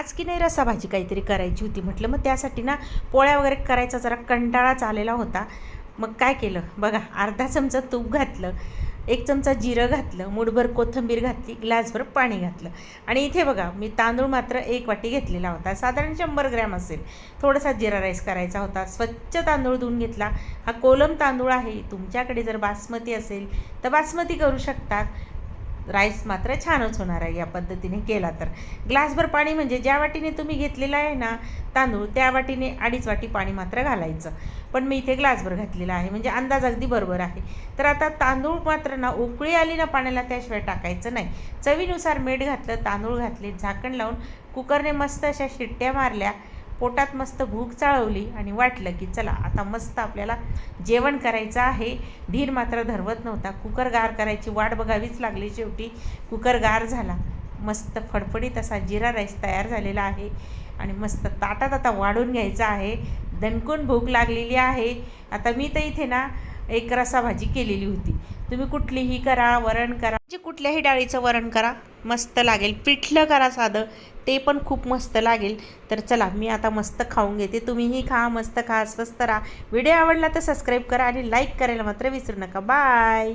आज की नाही रसा भाजी काहीतरी करायची होती म्हटलं. मग त्यासाठी ना पोळ्या वगैरे करायचा जरा कंटाळाच आलेला होता. मग काय केलं? बघा अर्धा चमचा तूप घातलं एक चमचा जिरं घातलं मुठभर कोथिंबीर घातली ग्लासभर पाणी घातलं. आणि इथे बघा मी तांदूळ मात्र एक वाटी घेतलेला होता. साधारण शंभर ग्रॅम असेल. थोडासा जिरा राईस करायचा होता. स्वच्छ तांदूळ धुवून घेतला. हा कोलम तांदूळ आहे. तुमच्याकडे जर बासमती असेल तर बासमती करू शकतात. राईस मात्र छानच होणार आहे या पद्धतीने केला तर. ग्लासभर पाणी म्हणजे ज्या वाटीने तुम्ही घेतलेला आहे ना तांदूळ त्या वाटीने अडीच वाटी पाणी मात्र घालायचं. पण मी इथे ग्लासभर घातलेला आहे म्हणजे अंदाज अगदी बरोबर आहे. तर आता तांदूळ मात्र ना उकळी आली ना पाण्याला त्याशिवाय टाकायचं नाही. चवीनुसार मीठ घातलं तांदूळ घातले झाकण लावून कुकरने मस्त अशा शिट्ट्या मारल्या. पोटात मस्त भूक चाळवली आणि वाटलं की चला आता मस्त आपल्याला जेवण करायचं आहे. धीर मात्र धरवत नव्हता. कुकर गार करायची वाट बघावीच लागली शेवटी. कुकर गार झाला. मस्त फडफडीत असा जिरा राईस तयार झालेला आहे आणि मस्त ताटात आता वाढून घ्यायचा आहे. दणकून भूक लागलेली आहे. आता मी तर इथे ना एक रसा भाजी केलेली होती. तुम्ही कुठलीही करा वरण करा. म्हणजे कुठल्याही डाळीचं वरण करा. मस्त लागेल. पिठलं करा साधं. ते पण खूप मस्त लागेल. तर चला मी आता मस्त खाऊन घेते. तुम्हीही खा मस्त खा स्वस्त राहा. व्हिडिओ आवडला तर सबस्क्राईब करा आणि लाईक करायला मात्र विसरू नका. बाय